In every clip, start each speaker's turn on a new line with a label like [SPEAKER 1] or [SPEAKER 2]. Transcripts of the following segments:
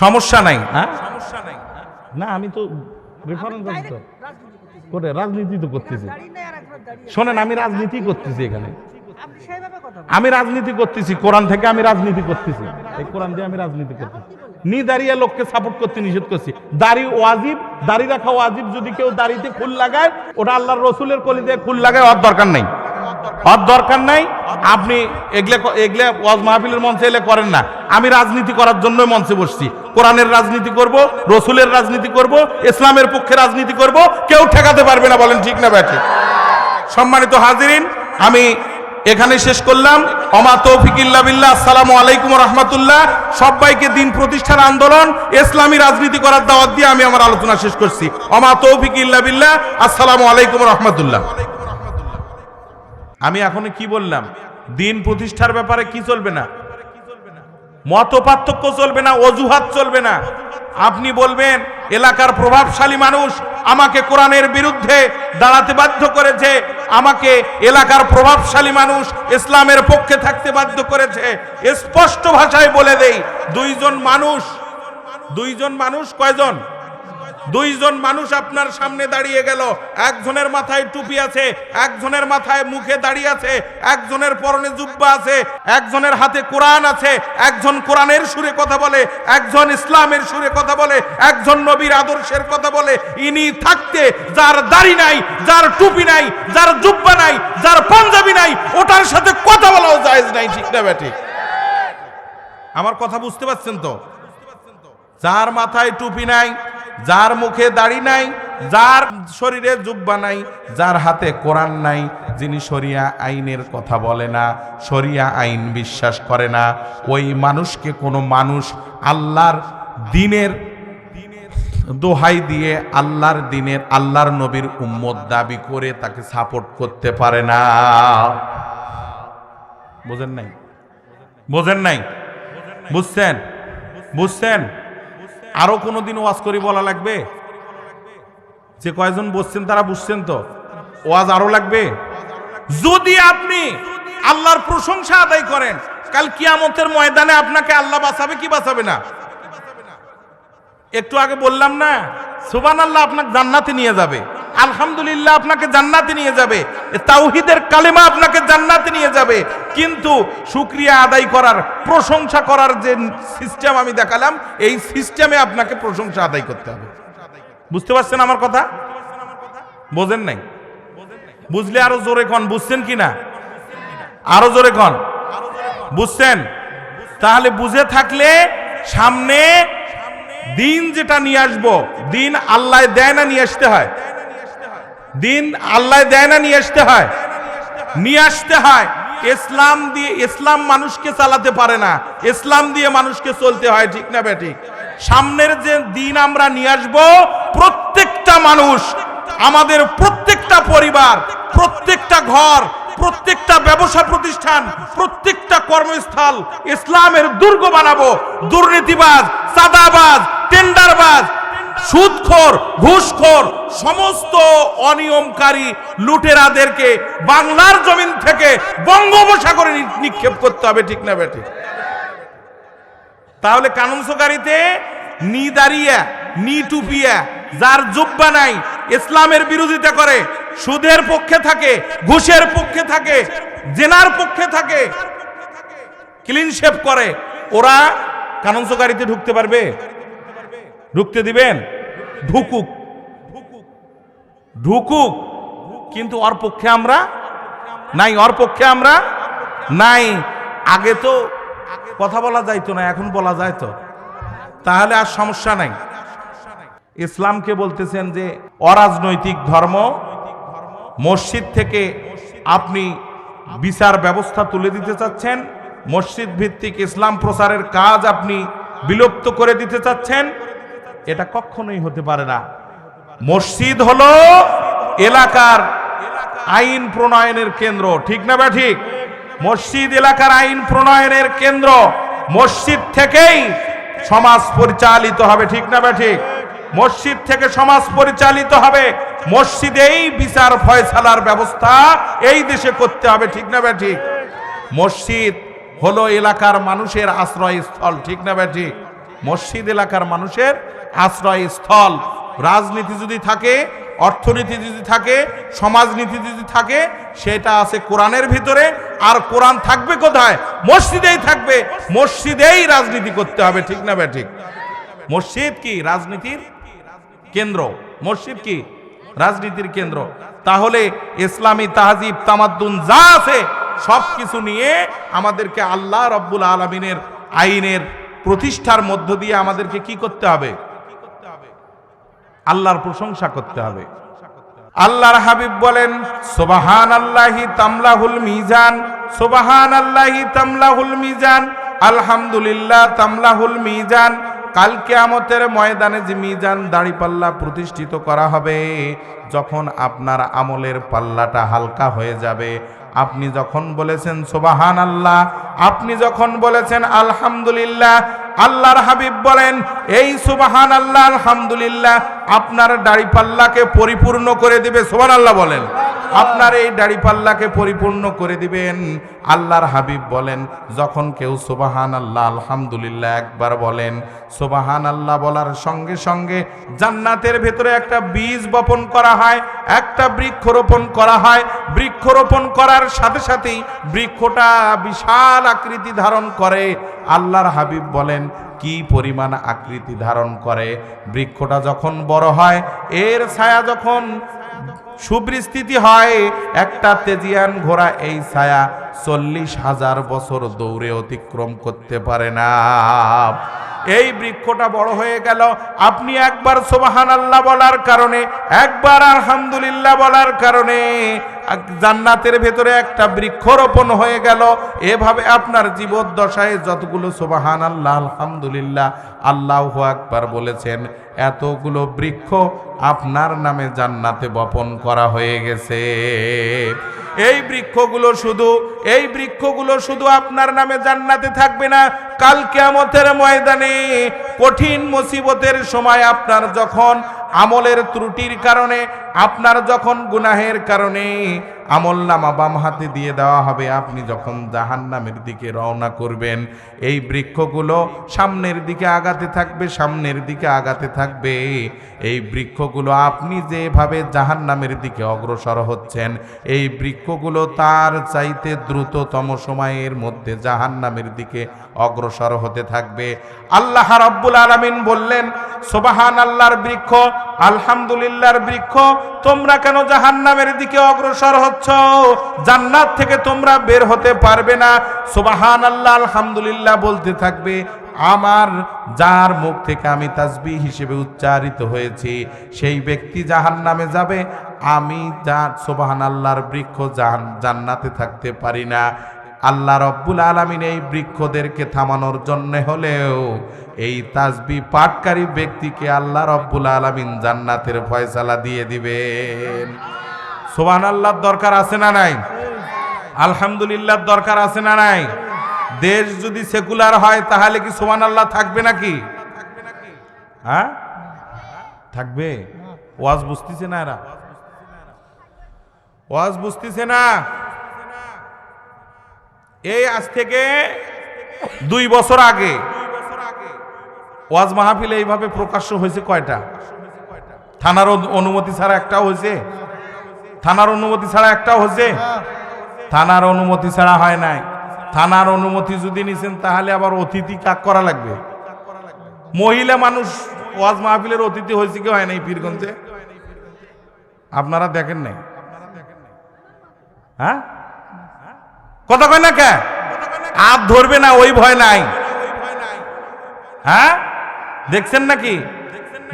[SPEAKER 1] সমস্যা নাই হ্যাঁ?
[SPEAKER 2] সমস্যা নাই।
[SPEAKER 1] না আমি তো রেফারেন্স করে রাজনীতি তো করতেছি। শোনেন আমি রাজনীতি করতেছি এখানে।
[SPEAKER 3] আপনি সেইভাবে কথা বলেন।
[SPEAKER 1] আমি রাজনীতি করতেছি কোরআন থেকে আমি রাজনীতি করতেছি। এই কোরআন দিয়ে আমি রাজনীতি করতেছি। নি দাঁড়িয়ে লোককে সাপোর্ট করতে নিষেধ করছি। দাড়ি ওয়াজিব দাড়ি রাখা ওয়াজিব যদি কেউ দাড়িতে ফুল লাগায় ওটা আল্লাহর রসুলের কলি দিয়ে ফুল লাগায় ওর দরকার নেই। ওর দরকার নাই, আপনি এগলে এগলে ওয়াজ মাহফিলের মঞ্চে এলে করেন না। আমি রাজনীতি করার জন্যই মঞ্চে বসছি। কোরআনের রাজনীতি করব, রসুলের রাজনীতি করব, ইসলামের পক্ষে রাজনীতি করব, কেউ ঠেকাতে পারবে না, বলেন ঠিক না ব্যাঠে। সম্মানিত হাজিরিন, আমি এখানে শেষ করলাম। অমা তৌফিক বিল্লাহ, আসসালামু আলাইকুম রহমতুল্লাহ। সবাইকে দিন প্রতিষ্ঠার আন্দোলন, ইসলামী রাজনীতি করার দাওয়াত দিয়ে আমি আমার আলোচনা শেষ করছি। অমা তৌফিকিল্লা বিল্লাহ, আসসালামু আলাইকুম রহমতুল্লাহ। আমি এখন কি বললাম? দিন প্রতিষ্ঠার ব্যাপারে কি চলবে না? মত পার্থক্য চলবে না, অজুহাত চলবে না। আপনি বলবেন, এলাকার প্রভাবশালী মানুষ আমাকে কোরআনের বিরুদ্ধে দাঁড়াতে বাধ্য করেছে, আমাকে এলাকার প্রভাবশালী মানুষ ইসলামের পক্ষে থাকতে বাধ্য করেছে। স্পষ্ট ভাষায় বলে দেই, দুইজন মানুষ দুইজন মানুষ কয়জন? দুইজন মানুষ আপনার সামনে দাঁড়িয়ে গেল। একজনের মাথায় টুপি আছে, একজনের মাথায় মুখে দাঁড়িয়ে আছে, একজনের পরনে জুব্বা আছে, একজনের হাতে কোরআন আছে, একজন কোরআনের সুরে কথা বলে, একজন ইসলামের সুরে কথা বলে, একজন নবীর আদর্শের কথা বলে, ইনি থাকতে যার দাড়ি নাই, যার টুপি নাই, যার জুব্বা নাই, যার পাঞ্জাবি নাই, ওটার সাথে কথা বলাও জায়েজ নাই, ঠিক না ব্যাঠিক আমার কথা বুঝতে পারছেন তো? যার মাথায় টুপি নাই যার মুখে দাড়ি নাই, যার শরীরে জুব্বা নাই, যার হাতে কোরআন নাই, যিনি শরিয়া আইনের কথা বলে না, শরিয়া আইন বিশ্বাস করে না, ওই মানুষকে কোনো মানুষ আল্লাহর দিনের দোহাই দিয়ে আল্লাহর দিনের আল্লাহর নবীর উম্মত দাবি করে তাকে সাপোর্ট করতে পারে না। বোঝেন নাই? বোঝেন নাই? বুঝছেন? বুঝছেন? আরও কোনোদিন ওয়াজ করি বলা লাগবে? যে কয়েকজন বসছেন তারা বুঝছেন তো? ওয়াজ আরও লাগবে? যদি আপনি আল্লাহর প্রশংসা আদায় করেন, কাল কিয়ামতের ময়দানে আপনাকে আল্লাহ বাঁচাবে কি বাঁচাবে না? একটু আগে বললাম না সুবান আল্লাহ আপনাকে জান্নাতে নিয়ে যাবে। আলহামদুলিল্লাহ আপনাকে জান্নাতে নিয়ে যাবে। তাওহিদের কালেমা আপনাকে জান্নাতে নিয়ে যাবে। কিন্তু শুক্রিয়া আদায় করার, প্রশংসা করার যে সিস্টেম আমি দেখালাম, এই সিস্টেমে আপনাকে প্রশংসা আদায় করতে হবে। বুঝতে পারছেন আমার কথা? বোঝেন নাই? বুঝলে আরও জোরে কন, বুঝছেন কি না? আরও জোরে কন। বুঝছেন? তাহলে বুঝে থাকলে সামনে দিন যেটা নিয়ে আসব, দিন আল্লাহ দেয় না নিয়ে আসতে হয়। দিন আল্লাহ দেয় না, নিয়ে আসতে হয়। নিয়ে আসতে হয়। ইসলাম দিয়ে, ইসলাম মানুষকে চালাতে পারে না। ইসলাম দিয়ে মানুষকে চলতে হয়, ঠিক না বেঠিক সামনের যে দিন আমরা নিয়ে আসব, প্রত্যেকটা মানুষ, আমাদের প্রত্যেকটা পরিবার, প্রত্যেকটা ঘর, প্রত্যেকটা ব্যবসা প্রতিষ্ঠান, প্রত্যেকটা কর্মস্থল, ইসলামের দুর্গ বানাবো। দুর্নীতিবাজ সাদাবাজ টেন্ডারবাজ সুদখোর, ঘুষখোর, সমস্ত অনিয়মকারী লুটেরাদেরকে বাংলার জমিন থেকে বঙ্গোপসাগরে নিক্ষেপ করতে হবে, ঠিক না বেঠিক? তাহলে কানুনসোকারিতে নি দাঁড়িয়া, নি টুপিয়া, যার জুব্বা নাই, ইসলামের বিরোধিতা করে, সুদের পক্ষে থাকে, ঘুষের পক্ষে থাকে, জেনার পক্ষে থাকে ক্লিন শেপ করে, ওরা কানুনসোকারিতে ঢুকতে পারবে? ঢুকতে দিবেন? ঢুকুক। ঢুকুক। কিন্তু ওর পক্ষে আমরা নাই, ওর পক্ষে আমরা নাই। আগে তো কথা বলা যাইতো না, এখন বলা যায় তো তাহলে আর সমস্যা নাই। ইসলামকে বলতেছেন যে, অরাজনৈতিক ধর্ম মসজিদ থেকে আপনি বিচার ব্যবস্থা তুলে দিতে চাচ্ছেন, মসজিদ ভিত্তিক ইসলাম প্রচারের কাজ আপনি বিলুপ্ত করে দিতে চাচ্ছেন। এটা কখনোই হতে পারে না। মসজিদ হলো এলাকার আইন প্রণয়নের কেন্দ্র, ঠিক না বা ঠিক? মসজিদ এলাকার আইন প্রণয়নের কেন্দ্র, মসজিদ থেকেই সমাজ পরিচালিত হবে, ঠিক না বা ঠিক? মসজিদ থেকে সমাজ পরিচালিত হবে, মসজিদেই বিচার ফয়সালার ব্যবস্থা এই দেশে করতে হবে, ঠিক না বা ঠিক? মসজিদ হলো এলাকার মানুষের আশ্রয়স্থল, ঠিক না বা ঠিক? মসজিদ এলাকার মানুষের আশ্রয়স্থল। রাজনীতি যদি থাকে, অর্থনীতি যদি থাকে, সমাজনীতি যদি থাকে, সেটা আছে কোরআনের ভিতরে। আর কোরআন থাকবে কোথায়? মসজিদেই থাকবে। মসজিদেই রাজনীতি করতে হবে, ঠিক না ঠিক মসজিদ কি? রাজনীতির কেন্দ্র। মসজিদ কি? রাজনীতির কেন্দ্র। তাহলে ইসলামী তাহজিব, তামাদ্দুন যা আছে সব কিছু নিয়ে আমাদেরকে আল্লাহ রব্বুল আলমিনের আইনের প্রতিষ্ঠার মধ্য দিয়ে আমাদেরকে কি করতে হবে? আল্লাহর প্রশংসা করতে হবে। আল্লাহর হাবিব বলেন সোবাহান আল্লাহি তামলাহুল মিজান সোবাহান আল্লাহি তামলাহুল মিজান, আলহামদুলিল্লাহ তামলাহুল মিজান, কাল কেয়ামতের ময়দানে যে মিজান দাড়িপাল্লা প্রতিষ্ঠিত করা হবে, যখন আপনার আমলের পাল্লাটা হালকা হয়ে যাবে। আপনি যখন বলেছেন সোবাহান আল্লাহ আপনি যখন বলেছেন, আলহামদুলিল্লাহ আল্লাহর হাবিব বলেন, এই সুবাহান আল্লাহ আলহামদুলিল্লাহ, আপনার দাড়িপাল্লাকে পরিপূর্ণ করে দিবে। সোবান আল্লাহ বলেন। আপনার এই দাড়িপাল্লাকে পরিপূর্ণ করে দিবেন। আল্লাহর হাবিব বলেন। যখন কেউ সুবাহান আল্লাহ আলহামদুলিল্লাহ একবার বলেন সুবাহান আল্লাহ বলার সঙ্গে সঙ্গে জান্নাতের ভেতরে একটা বীজ বপন করা হয়, একটা বৃক্ষরোপণ করা হয়। বৃক্ষরোপণ করার সাথে সাথেই বৃক্ষটা বিশাল আকৃতি ধারণ করে। আল্লাহর হাবিব বলেন কি পরিমাণ আকৃতি ধারণ করে? বৃক্ষটা যখন বড় হয়, এর ছায়া যখন সুবৃস্থিতি হয়, একটা তেজিয়ান ঘোড়া এই ছায়া চল্লিশ হাজার বছর দৌড়ে অতিক্রম করতে পারে না। এই বৃক্ষটা বড় হয়ে গেল। আপনি একবার সোবাহান আল্লাহ বলার কারণে, একবার আলহামদুলিল্লাহ বলার কারণে জান্নাতের ভেতরে একটা বৃক্ষরোপণ হয়ে গেল। এভাবে আপনার জীবদ্দশায় যতগুলো সোবাহান আল্লাহ আলহামদুলিল্লাহ, আল্লাহ আকবার বলেছেন, এতগুলো বৃক্ষ আপনার নামে জান্নাতে বপন করা হয়ে গেছে। এই বৃক্ষগুলো শুধু, এই বৃক্ষগুলো শুধু আপনার নামে জান্নাতে থাকবে না, কাল কেয়ামতের ময়দানে কঠিন মুসিবতের সময় আপনার যখন আমলের ত্রুটির কারণে আপনার যখন গুনাহের কারণে আমল নামা বাম হাতে দিয়ে দেওয়া হবে। আপনি যখন জাহান নামের দিকে রওনা করবেন, এই বৃক্ষগুলো সামনের দিকে আগাতে থাকবে, সামনের দিকে আগাতে থাকবে। এই বৃক্ষগুলো আপনি যেভাবে জাহান নামের দিকে অগ্রসর হচ্ছেন, এই বৃক্ষগুলো তার চাইতে দ্রুততম সময়ের মধ্যে জাহান নামের দিকে অগ্রসর হতে থাকবে। আল্লাহ রাব্বুল আলামিন বললেন সোবাহান আল্লাহর বৃক্ষ, আলহামদুলিল্লাহর বৃক্ষ, তোমরা কেন জাহান্নামের দিকে অগ্রসর হচ্ছ? জান্নাত থেকে তোমরা বের হতে পারবে না। সোবাহান আল্লাহ আলহামদুলিল্লাহ বলতে থাকবে, আমার, যার মুখ থেকে আমি তাসবি হিসেবে উচ্চারিত হয়েছি, সেই ব্যক্তি জাহান্নামে যাবে। আমি যা সোবাহান আল্লাহর বৃক্ষ জাহান, জান্নাতে থাকতে পারি না। আল্লাহ রব্বুল আলমিন এই বৃক্ষদেরকে থামানোর জন্য হলেও, এই তাসবি পাটকারী ব্যক্তিকে আল্লাহ রব্বুল আলমিন জান্নাতের ফয়সালা দিয়ে দিবেন। সোবান আল্লাহর দরকার আছে না নাই? আলহামদুলিল্লাহর দরকার আছে না নাই? দেশ যদি সেকুলার হয়, তাহলে কি সোমান আল্লাহ থাকবে নাকি? হ্যাঁ? থাকবে? ওয়াজ বুঝতেছে না এরা? ওয়াজ বুঝতেছে না? এই আজ থেকে দুই বছর আগে ওয়াজ মাহফিল এইভাবে প্রকাশ্য হয়েছে কয়টা? থানার অনুমতি ছাড়া একটাও হয়েছে? থানার অনুমতি ছাড়া একটাও হয়েছে থানার অনুমতি ছাড়া হয় নাই। থানার অনুমতি যদি নিছেন, তাহলে আবার অতিথি কাক করা লাগবে? মহিলা মানুষ ওয়াজ মাহফিলের অতিথি হয়েছে কি হয় নাই পীরগঞ্জে? আপনারা দেখেন নাই? হ্যাঁ? কথা কয় না কে? আর ধরবে না, ওই ভয় নাই। হ্যাঁ? দেখছেন নাকি?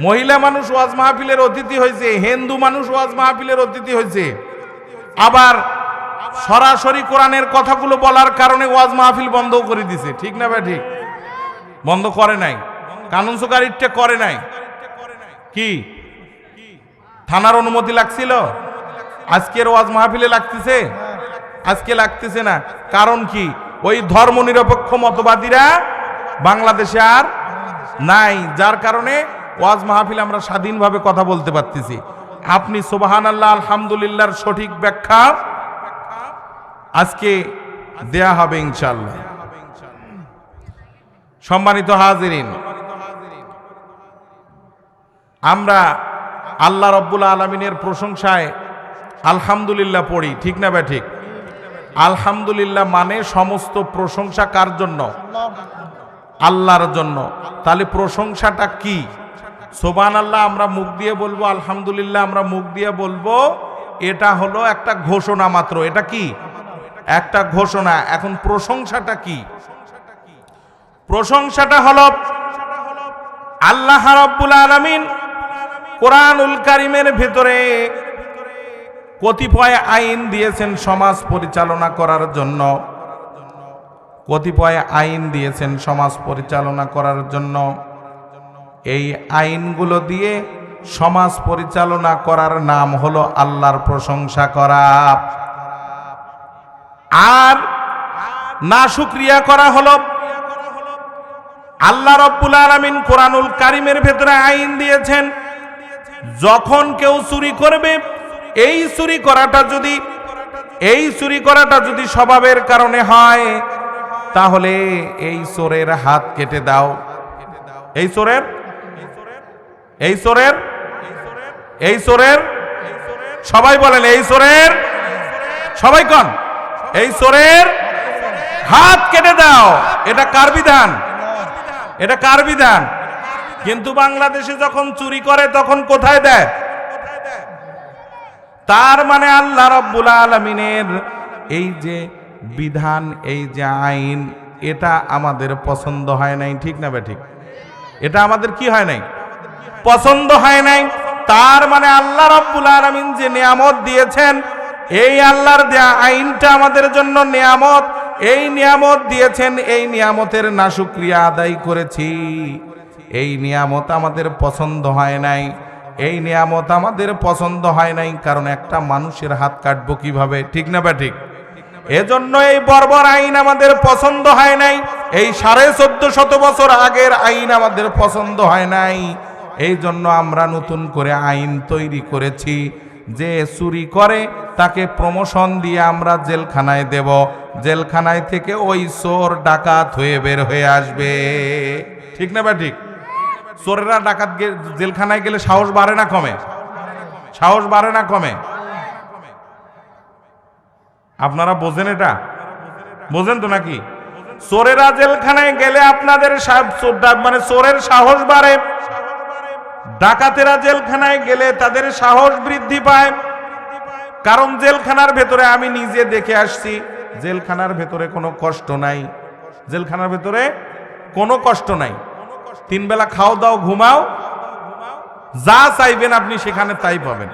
[SPEAKER 1] মহিলা মানুষ ওয়াজ মাহফিলের অতিথি হয়েছে, হিন্দু মানুষ ওয়াজ মাহফিলের অতিথি হয়েছে। আবার সরাসরি কোরআনের কথাগুলো বলার কারণে ওয়াজ মাহফিল বন্ধ করে দিছে, ঠিক না ভাই ঠিক? বন্ধ করে নাই। কানুন সুকারিটা করে নাই। কি? থানার অনুমতি লাগছিল? আজকের ওয়াজ মাহফিলে লাগতেছে? আজকে লাগতেছে না। কারণ কি? ওই ধর্ম নিরপেক্ষ মতবাদীরা বাংলাদেশে আর নাই, যার কারণে ওয়াজ মাহফিল আমরা স্বাধীনভাবে কথা বলতে পারতেছি। আপনি সোবাহান আল্লাহ আলহামদুলিল্লাহর সঠিক ব্যাখ্যা আজকে দেয়া হবে ইনশাল্লাহ সম্মানিত হাজিরিন, আমরা আল্লাহ রব্বুল আলমিনের প্রশংসায় আলহামদুলিল্লাহ পড়ি, ঠিক না ব্যা ঠিক আলহামদুলিল্লাহ মানে সমস্ত প্রশংসা কার জন্য? আল্লাহর জন্য। তাহলে প্রশংসাটা কি? সোবান আল্লাহ আমরা মুখ দিয়ে বলব, আলহামদুলিল্লাহ, আমরা মুখ দিয়ে বলব, এটা হলো একটা ঘোষণা মাত্র। এটা কি? একটা ঘোষণা। এখন প্রশংসাটা কি? প্রশংসাটা হলো, আল্লাহ রাব্বুল আলামিন কোরআনুল কারিমের ভেতরে কতিপয় আইন দিয়েছেন সমাজ পরিচালনা করার জন্য। কতিপয় আইন দিয়েছেন সমাজ পরিচালনা করার জন্য। এই আইনগুলো দিয়ে সমাজ পরিচালনা করার নাম হলো আল্লাহর প্রশংসা করা। আর না শুক্রিয়া করা হলো আল্লাহ রব্বুল আলামিন কোরআনুল কারিমের ভেতরে আইন দিয়েছেন, যখন কেউ চুরি করবে, এই চুরি করাটা যদি, এই চুরি করাটা যদি স্বভাবের কারণে হয়, তাহলে এই চোরের হাত কেটে দাও। এই চোরের এই চোরের এই চোরের সবাই বলেন, এই চোরের সবাই কন। এই চোরের হাত কেটে দাও। এটা কার বিধান? এটা কার বিধান? কিন্তু বাংলাদেশে যখন চুরি করে, তখন কোথায় দেয়? তার মানে আল্লাহ রব্বুল আলমিনের এই যে বিধান, এই যে আইন, এটা আমাদের পছন্দ হয় নাই, ঠিক না বে ঠিক? এটা আমাদের কি হয় নাই? পছন্দ হয় নাই। তার মানে আল্লাহ রব্বুল আলমিন যে নিয়ামত দিয়েছেন, এই আল্লাহর দেয়া আইনটা আমাদের জন্য নিয়ামত। এই নিয়ামত দিয়েছেন, এই নিয়ামতের নাশুক্রিয়া আদায় করেছি। এই নিয়ামত আমাদের পছন্দ হয় নাই। এই নিয়ামত আমাদের পছন্দ হয় নাই, কারণ একটা মানুষের হাত কাটবো কীভাবে? ঠিক না বা ঠিক? এজন্য এই বর্বর আইন আমাদের পছন্দ হয় নাই। এই সাড়ে চোদ্দ শত বছর আগের আইন আমাদের পছন্দ হয় নাই। এই জন্য আমরা নতুন করে আইন তৈরি করেছি। যে চুরি করে, তাকে প্রমোশন দিয়ে আমরা জেলখানায় দেব। জেলখানায় থেকে ওই চোর ডাকাত হয়ে বের হয়ে আসবে। ঠিক না বা ঠিক? চোরেরা ডাকাত জেলখানায় গেলে সাহস বাড়ে না কমে? সাহস বাড়ে না কমে? আপনারা বোঝেন এটা? বোঝেন তো নাকি? চোরেরা জেলখানায় গেলে আপনাদের মানে চোরের সাহস বাড়ে। ডাকাতেরা জেলখানায় গেলে তাদের সাহস বৃদ্ধি পায়। কারণ জেলখানার ভেতরে আমি নিজে দেখে আসছি, জেলখানার ভেতরে কোনো কষ্ট নাই। জেলখানার ভেতরে কোনো কষ্ট নাই। তিন বেলা খাও দাও, ঘুমাও। যা চাইবেন আপনি সেখানে তাই পাবেন।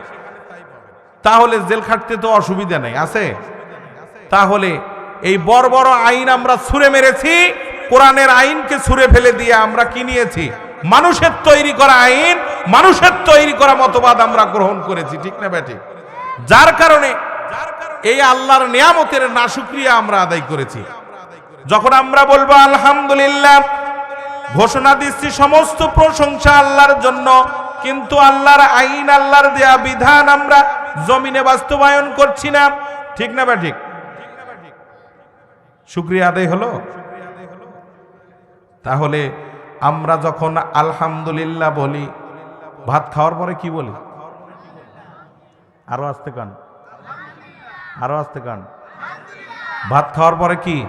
[SPEAKER 1] তাহলে জেল খাটতে তো অসুবিধা নেই, আছে? তাহলে এই বড় বড় আইন আমরা ছুঁড়ে মেরেছি, কোরআনের আইনকে ছুঁড়ে ফেলে দিয়ে আমরা কি নিয়েছি? মানুষের তৈরি করা আইন, মানুষের তৈরি করা মতবাদ আমরা গ্রহণ করেছি, ঠিক না ব্যাটি? যার কারণে এই আল্লাহর নিয়ামতের নাশুক্রিয়া আমরা আদায় করেছি। যখন আমরা বলব আলহামদুলিল্লাহ, ঘোষণা দিচ্ছি সমস্ত প্রশংসা আল্লাহর জন্য, কিন্তু আল্লাহর আইন, আল্লাহর দেয়া বিধান আমরা জমিনে বাস্তবায়ন করছি না, ঠিক না বা ঠিক শুক্রিয়া আদায় হলো? তাহলে আমরা যখন আলহামদুলিল্লাহ বলি, ভাত খাওয়ার পরে কি বলি? আরও আসতে কান। আরও আসতে কান। ভাত খাওয়ার পরে কি?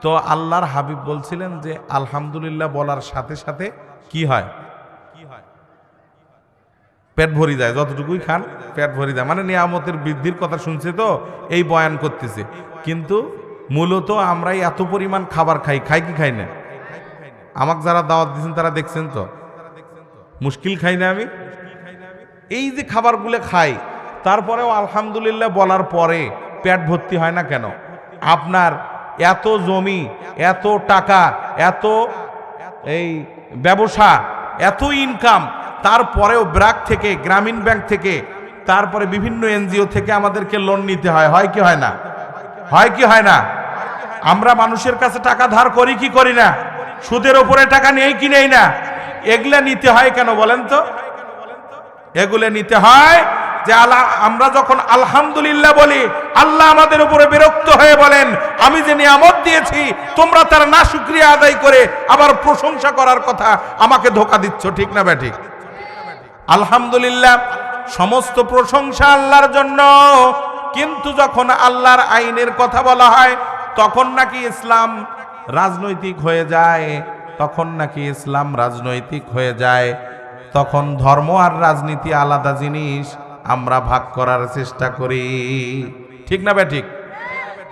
[SPEAKER 1] তো আল্লাহর হাবিব বলছিলেন যে, আলহামদুলিল্লাহ বলার সাথে সাথে কি হয়? পেট ভরি যায়, যতটুকুই খান, পেট ভরি যায়। মানে নিয়ামতের বৃদ্ধির কথা শুনছে তো, এই বয়ান করতেছে। কিন্তু মূলত আমরাই এত পরিমাণ খাবার খাই খাই কি খাই না? আমাকে যারা দাওয়াত দিচ্ছেন তারা দেখছেন তো? মুশকিল খাই না আমি? এই যে খাবারগুলো খাই, তারপরেও আলহামদুলিল্লাহ বলার পরে পেট ভর্তি হয় না কেন? আপনার এত জমি, এত টাকা, এত এই ব্যবসা, এত ইনকাম তারপরেও ব্র্যাক থেকে, গ্রামীণ ব্যাংক থেকে, তারপরে বিভিন্ন এনজিও থেকে আমাদেরকে লোন নিতে হয়। হয় কি হয় না? হয় কি হয় না? আমরা মানুষের কাছে টাকা ধার করি কি করি না? সুদের ওপরে টাকা নেই কি নেই না? এগুলা নিতে হয় কেন বলেন তো? এগুলো নিতে হয় যে আল্লাহ, আমরা যখন আলহামদুলিল্লাহ বলি, আল্লাহ আমাদের উপরে বিরক্ত হয়ে বলেন, আমি যে নিয়ামত দিয়েছি, তোমরা তার না শুক্রিয়া আদায় করে আবার প্রশংসা করার কথা আমাকে ধোকা দিচ্ছ, ঠিক না ব্যাঠিক আলহামদুলিল্লাহ, সমস্ত প্রশংসা আল্লাহর জন্য। কিন্তু যখন আল্লাহর আইনের কথা বলা হয়, তখন নাকি ইসলাম রাজনৈতিক হয়ে যায়, তখন নাকি ইসলাম রাজনৈতিক হয়ে যায়। তখন ধর্ম আর রাজনীতি আলাদা জিনিস, আমরা ভাগ করার চেষ্টা করি। ঠিক না বে ঠিক?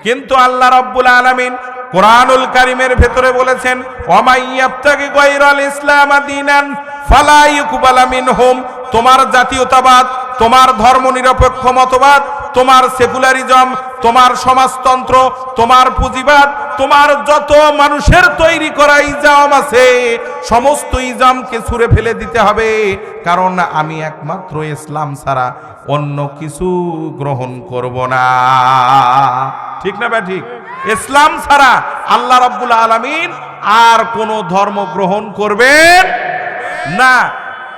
[SPEAKER 1] কিন্তু আল্লাহ রব্বুল আলামিন কোরআনুল কারিমের ভেতরে বলেছেন ইসলাম দীনান, ফালা ইউকবালা মিনহুম। তোমার জাতীয়তাবাদ, তোমার ধর্মনিরপেক্ষ মতবাদ তোমার সেকুলারিজম, তোমার সমাজতন্ত্র, তোমার পুঁজিবাদ, তোমার যত মানুষের তৈরি করা ইজাম আছে, সমস্ত ইজামকে ছুঁড়ে ফেলে দিতে হবে। কারণ আমি একমাত্র ইসলাম ছাড়া অন্য কিছু গ্রহণ করব না। ঠিক না ব্যা ঠিক। ইসলাম ছাড়া আল্লাহ রাব্বুল আলামিন আর কোন ধর্ম গ্রহণ করবেন না।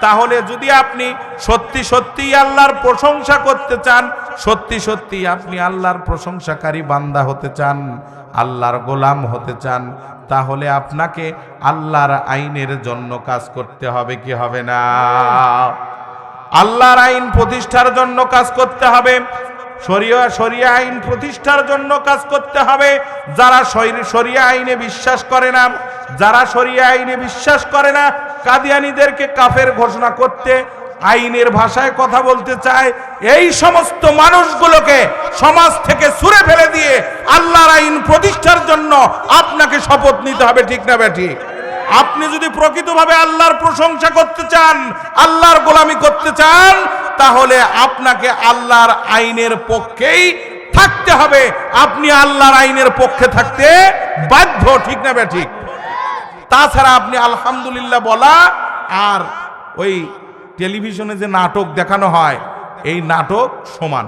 [SPEAKER 1] তাহলে যদি আপনি সত্যি সত্যি আল্লাহর প্রশংসা করতে চান, সত্যি সত্যি আপনি আল্লাহর প্রশংসাকারী বান্দা হতে চান, আল্লাহর গোলাম হতে চান, তাহলে আপনাকে আল্লাহর আইনের জন্য কাজ করতে হবে, কি হবে না? আল্লাহর আইন প্রতিষ্ঠার জন্য কাজ করতে হবে, শরিয়া শরিয়া আইন প্রতিষ্ঠার জন্য কাজ করতে হবে। যারা শরি- শরিয়া আইনে বিশ্বাস করে না, যারা শরিয়া আইনে বিশ্বাস করে না কাদিয়ানীদেরকে কাফের ঘোষণা করতে আইনের ভাষায় কথা বলতে চায়, এই সমস্ত মানুষগুলোকে সমাজ থেকে ছুঁড়ে ফেলে দিয়ে আল্লাহর আইন প্রতিষ্ঠার জন্য আপনাকে শপথ নিতে হবে, ঠিক না বেঠিক আপনি যদি প্রকৃতভাবে আল্লাহর প্রশংসা করতে চান, আল্লাহর গোলামি করতে চান, তাহলে আপনাকে আল্লাহর আইনের পক্ষেই থাকতে হবে। আপনি আল্লাহর আইনের পক্ষে থাকতে বাধ্য, ঠিক না বে ঠিক তাছাড়া আপনি আলহামদুলিল্লাহ বলা আর ওই টেলিভিশনে যে নাটক দেখানো হয়, এই নাটক সমান।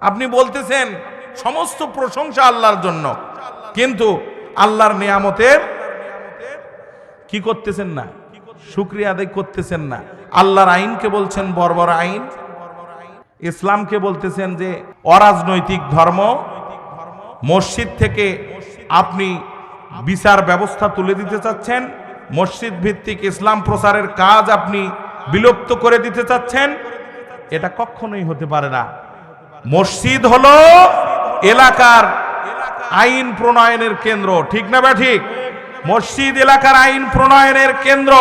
[SPEAKER 1] আপনি বলতেছেন, সমস্ত প্রশংসা আল্লাহর জন্য। কিন্তু আল্লাহর নিয়ামতের কি করতেছেন না? শুক্রিয়া আদায় করতেছেন না। আল্লাহর আইনকে বলছেন বর্বর আইন। ইসলামকে বলতেছেন যে অরাজনৈতিক ধর্ম। মসজিদ থেকে আপনি বিচার ব্যবস্থা তুলে দিতে চাচ্ছেন। মসজিদ ভিত্তিক ইসলাম প্রচারের কাজ আপনি বিলুপ্ত করে দিতে চাচ্ছেন। এটা কখনোই হতে পারে না। মসজিদ হলো এলাকার আইন প্রণয়নের কেন্দ্র, ঠিক না বা ঠিক? মসজিদ এলাকার আইন প্রণয়নের কেন্দ্র,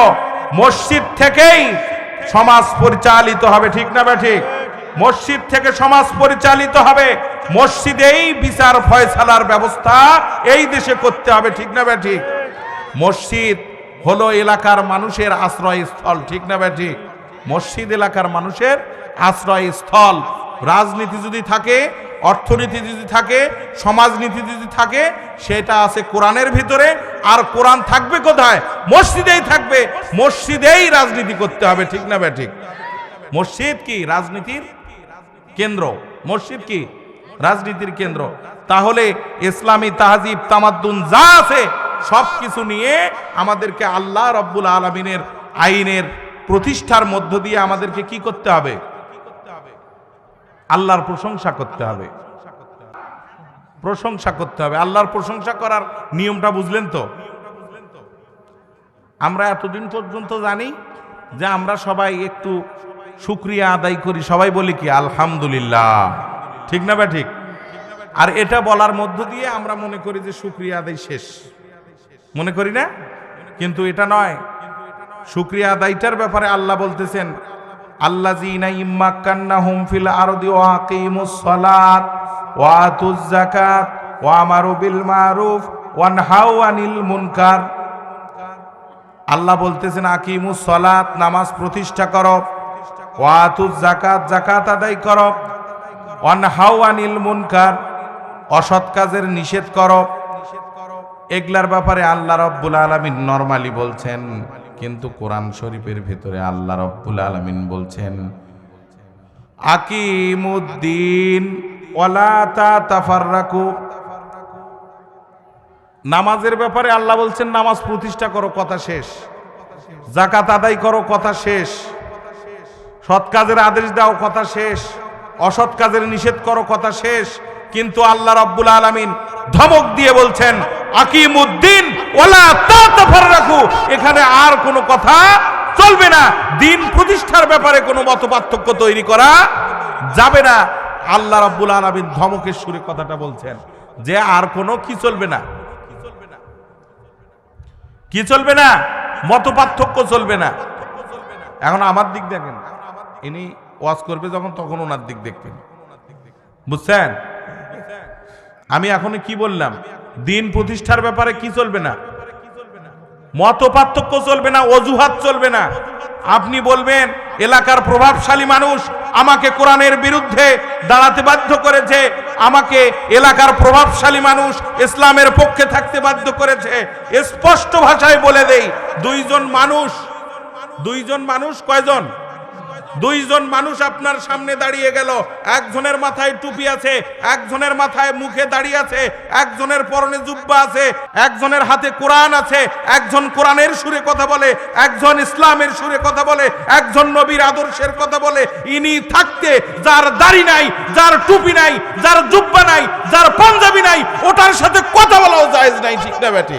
[SPEAKER 1] মসজিদ থেকেই সমাজ পরিচালিত হবে, ঠিক না বা ঠিক? মসজিদ থেকে সমাজ পরিচালিত হবে মসজিদেই বিচার ফয়সালার ব্যবস্থা এই দেশে করতে হবে, ঠিক না বা ঠিক? মসজিদ হলো এলাকার মানুষের আশ্রয়স্থল, ঠিক না বা ঠিক? মসজিদ এলাকার মানুষের আশ্রয়স্থল। রাজনীতি যদি থাকে, অর্থনীতি যদি থাকে, সমাজনীতি যদি থাকে, সেটা আছে কোরআনের ভিতরে। আর কোরআন থাকবে কোথায়? মসজিদেই থাকবে। মসজিদেই রাজনীতি করতে হবে, ঠিক না ঠিক? মসজিদ কি? রাজনীতির কেন্দ্র। মসজিদ কি? রাজনীতির কেন্দ্র। তাহলে ইসলামী তাহজিব, তামাদ্দুন যা আছে সব কিছু নিয়ে আমাদেরকে আল্লাহ রব্বুল আলমিনের আইনের প্রতিষ্ঠার মধ্য দিয়ে আমাদেরকে কি করতে হবে? আল্লাহর প্রশংসা করতে হবে। প্রশংসা করতে হবে। আল্লাহর প্রশংসা করার নিয়মটা বুঝলেন তো? আমরা এতদিন পর্যন্ত জানি যে আমরা সবাই একটু শুক্রিয়া আদায় করি। সবাই বলি কি? আলহামদুলিল্লাহ। ঠিক না বা ঠিক? আর এটা বলার মধ্য দিয়ে আমরা মনে করি যে শুক্রিয়া আদায় শেষ। মনে করি না? কিন্তু এটা নয়। শুক্রিয়া আদায়টার ব্যাপারে আল্লাহ বলতেছেন আল্লাহ জিনা ইম্মাক্কান্না হুম ফিল আরদি ওয়া আকিমুস সালাত ওয়া যাকাত ওয়া আমারু বিল মারুফ ওয়া নাহাউ আনিল মুনকার। আল্লাহ বলতেছেন, আকিমুস সালাত, নামাজ প্রতিষ্ঠা করো। ওয়া আতুজ যাকাত যাকাত আদায় করো। ওয়া নাহাউ আনিল মুনকার, অসৎ কাজের নিষেধ করো। এগুলার ব্যাপারে আল্লাহ রব্বুল আলমিন নর্মালি বলছেন, কিন্তু কোরআন শরীফের ভিতরে আল্লাহ রব্বুল আলমিন বলছেন, আকিমুদ্দিন ওয়ালাতা তাফাররাকু নামাজের ব্যাপারে আল্লাহ বলছেন, নামাজ প্রতিষ্ঠা করো, কথা শেষ। জাকাত আদায় করো, কথা শেষ। সৎ কাজের আদেশ দাও, কথা শেষ। অসৎ কাজের নিষেধ করো, কথা শেষ। কিন্তু আল্লাহ রাব্বুল আলামিন ধমক দিয়ে বলছেন, আকিমুদ্দিন ওলা রাখু। এখানে আর কোনো কথা চলবে না। দিন প্রতিষ্ঠার ব্যাপারে কোনো মত পার্থক্য তৈরি করা যাবে না। আল্লাহ রাব্বুল আলামিন ধমকের সুরে কথাটা বলছেন যে আর কোনো কি চলবে না? কি চলবে না? মত পার্থক্য চলবে না। এখন আমার দিক দেখেন। ইনি ওয়াজ করবে যখন, তখন ওনার দিক দেখবেন বুঝছেন? আমি এখন কি বললাম? দিন প্রতিষ্ঠার ব্যাপারে কি চলবে না? মত পার্থক্য চলবে না, অজুহাত চলবে না। আপনি বলবেন, এলাকার প্রভাবশালী মানুষ আমাকে কোরআনের বিরুদ্ধে দাঁড়াতে বাধ্য করেছে, আমাকে এলাকার প্রভাবশালী মানুষ ইসলামের পক্ষে থাকতে বাধ্য করেছে। স্পষ্ট ভাষায় বলে দেই, দুইজন মানুষ দুইজন মানুষ কয়জন? দুইজন মানুষ আপনার সামনে দাঁড়িয়ে গেল। একজনের মাথায় টুপি আছে, একজনের মাথায় মুখে দাঁড়িয়ে আছে, একজনের পরনে জুব্বা আছে, একজনের হাতে কোরআন আছে, একজন কোরআনের সুরে কথা বলে, একজন ইসলামের সুরে কথা বলে, একজন নবীর আদর্শের কথা বলে। ইনি থাকতে যার দাড়ি নাই, যার টুপি নাই, যার জুব্বা নাই, যার পাঞ্জাবি নাই, ওটার সাথে কথা বলাও জায়েজ নাই, ঠিক না ব্যাটি?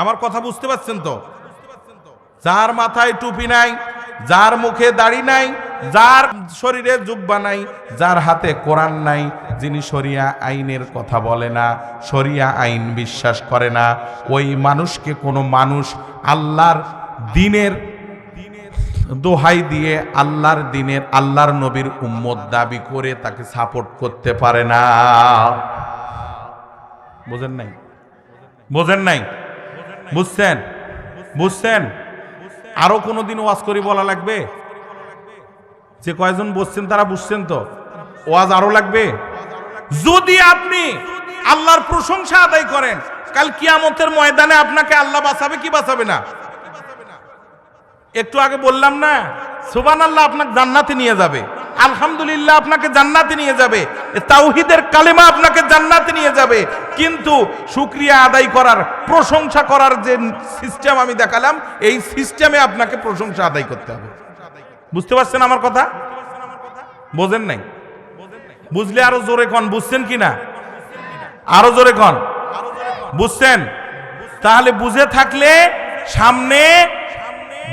[SPEAKER 1] আমার কথা বুঝতে পারছেন তো? যার মাথায় টুপি নাই যার মুখে দাড়ি নাই, যার শরীরে জুব্বা নাই, যার হাতে কোরআন নাই, যিনি শরিয়া আইনের কথা বলে না, শরিয়া আইন বিশ্বাস করে না, ওই মানুষকে কোনো মানুষ আল্লাহর দিনের দোহাই দিয়ে আল্লাহর দিনের, আল্লাহর নবীর উম্মত দাবি করে তাকে সাপোর্ট করতে পারে না। বোঝেন নাই? বোঝেন নাই? বুঝছেন? বুঝছেন? আরও কোনোদিন ওয়াজ করি বলা লাগবে? যে কয়েকজন বসছেন তারা বুঝছেন তো? ওয়াজ আরও লাগবে? যদি আপনি আল্লাহর প্রশংসা আদায় করেন, কাল কিয়ামতের ময়দানে আপনাকে আল্লাহ বাঁচাবে কি বাঁচাবে না? একটু আগে বললাম না সুবান আল্লাহ আপনাকে জান্নাতে নিয়ে যাবে। আলহামদুলিল্লাহ আপনাকে জান্নাতে নিয়ে যাবে। তাওহিদের কালেমা আপনাকে জান্নাতে নিয়ে যাবে। কিন্তু শুক্রিয়া আদায় করার, প্রশংসা করার যে সিস্টেম আমি দেখালাম, এই সিস্টেমে আপনাকে প্রশংসা আদায় করতে হবে। বুঝতে পারছেন আমার কথা? বোঝেন নাই? বুঝলে আরও জোরে কন, বুঝছেন কি না? আরও জোরে কন। বুঝছেন? তাহলে বুঝে থাকলে সামনে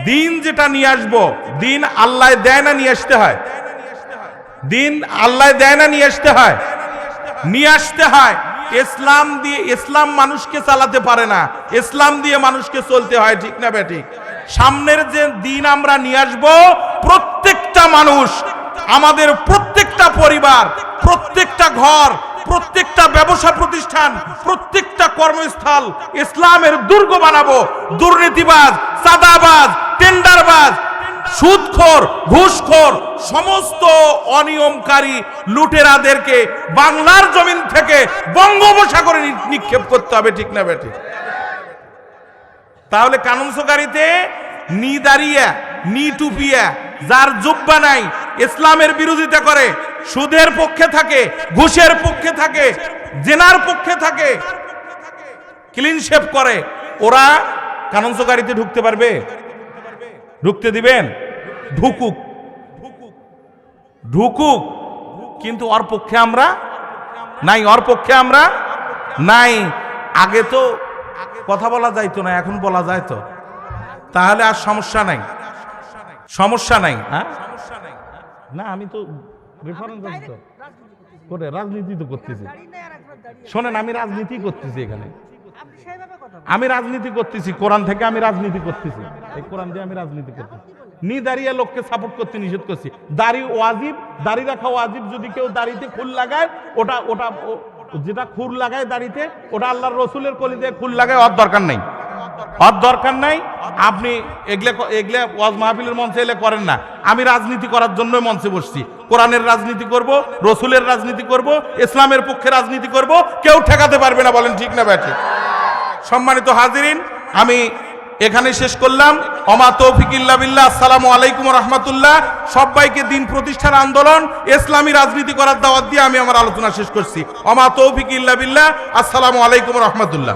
[SPEAKER 1] দিন যেটা নিয়ে আসব, দিন আল্লাহ দেয় না নিয়ে আসতে হয়। দিন আল্লাহ দেয় না, নিয়ে আসতে হয়। নিয়ে আসতে হয়। ইসলাম দিয়ে, ইসলাম মানুষকে চালাতে পারে না। ইসলাম দিয়ে মানুষকে চলতে হয়, ঠিক না বেঠিক সামনের যে দিন আমরা নিয়ে আসব, প্রত্যেকটা মানুষ, আমাদের প্রত্যেকটা পরিবার, প্রত্যেকটা ঘর, প্রত্যেকটা ব্যবসা প্রতিষ্ঠান, প্রত্যেকটা কর্মস্থল ইসলামের দুর্গ বানাবো। দুর্নীতিবাজ সাদাবাজ টেন্ডারবাজ সুদখোর, ঘুষখোর, সমস্ত অনিয়মকারী লুটেরাদেরকে বাংলার জমিন থেকে বঙ্গোপসাগরে নিক্ষেপ করতে হবে, ঠিক না বেটি তাহলে কানুনসোকারিতে নি দাঁড়িয়া, নি টুপিয়া, যার জুব্বা নাই, ইসলামের বিরোধিতা করে, সুদের পক্ষে থাকে, ঘুষের পক্ষে থাকে, জেনার পক্ষে থাকে ক্লিন শেপ করে, ওরা কানুনসোকারিতে ঢুকতে পারবে? ঢুকতে দিবেন? ঢুকুক। ঢুকুক। কিন্তু ওর পক্ষে আমরা নাই, ওর পক্ষে আমরা নাই। আগে তো কথা বলা যাইতো না, এখন বলা যায় তো। তাহলে আর সমস্যা নাই। সমস্যা নাই হ্যাঁ? না, আমি তো তো। করে রাজনীতি তো করতেছি। শোনেন, আমি রাজনীতি করতেছি এখানে। আমি রাজনীতি করতেছি, কোরআন থেকে আমি রাজনীতি করতেছি। কোরআন দিয়ে আমি রাজনীতি করতেছি নি দাঁড়িয়ে লোককে সাপোর্ট করতে নিষেধ করছি। দাড়ি ওয়াজিব, দাড়ি রাখা ওয়াজিব যদি কেউ দাড়িতে ফুল লাগায়, ওটা ওটা যেটা খুর লাগায় দাড়িতে, ওটা আল্লাহর রসুলের কলিতে ফুল লাগায় ওর দরকার নাই। ওর দরকার নাই। আপনি এগলে এগলে ওয়াজ মাহফিলের মঞ্চে এলে করেন না। আমি রাজনীতি করার জন্য মঞ্চে বসছি। কোরআনের রাজনীতি করব, রসুলের রাজনীতি করব, ইসলামের পক্ষে রাজনীতি করব, কেউ ঠেকাতে পারবে না, বলেন ঠিক না ব্যাঠিক সম্মানিত হাজিরিন, আমি এখানে শেষ করলাম। অমা তৌফিকিল্লা বিল্লাহ। আসসালামু আলাইকুম রহমতুল্লাহ। সবাইকে দিন প্রতিষ্ঠার আন্দোলন, ইসলামী রাজনীতি করার দাওয়াত দিয়ে আমি আমার আলোচনা শেষ করছি। অমা তৌফিকিল্লা বিল্লাহ। আসসালামু আলাইকুম রহমতুল্লাহ।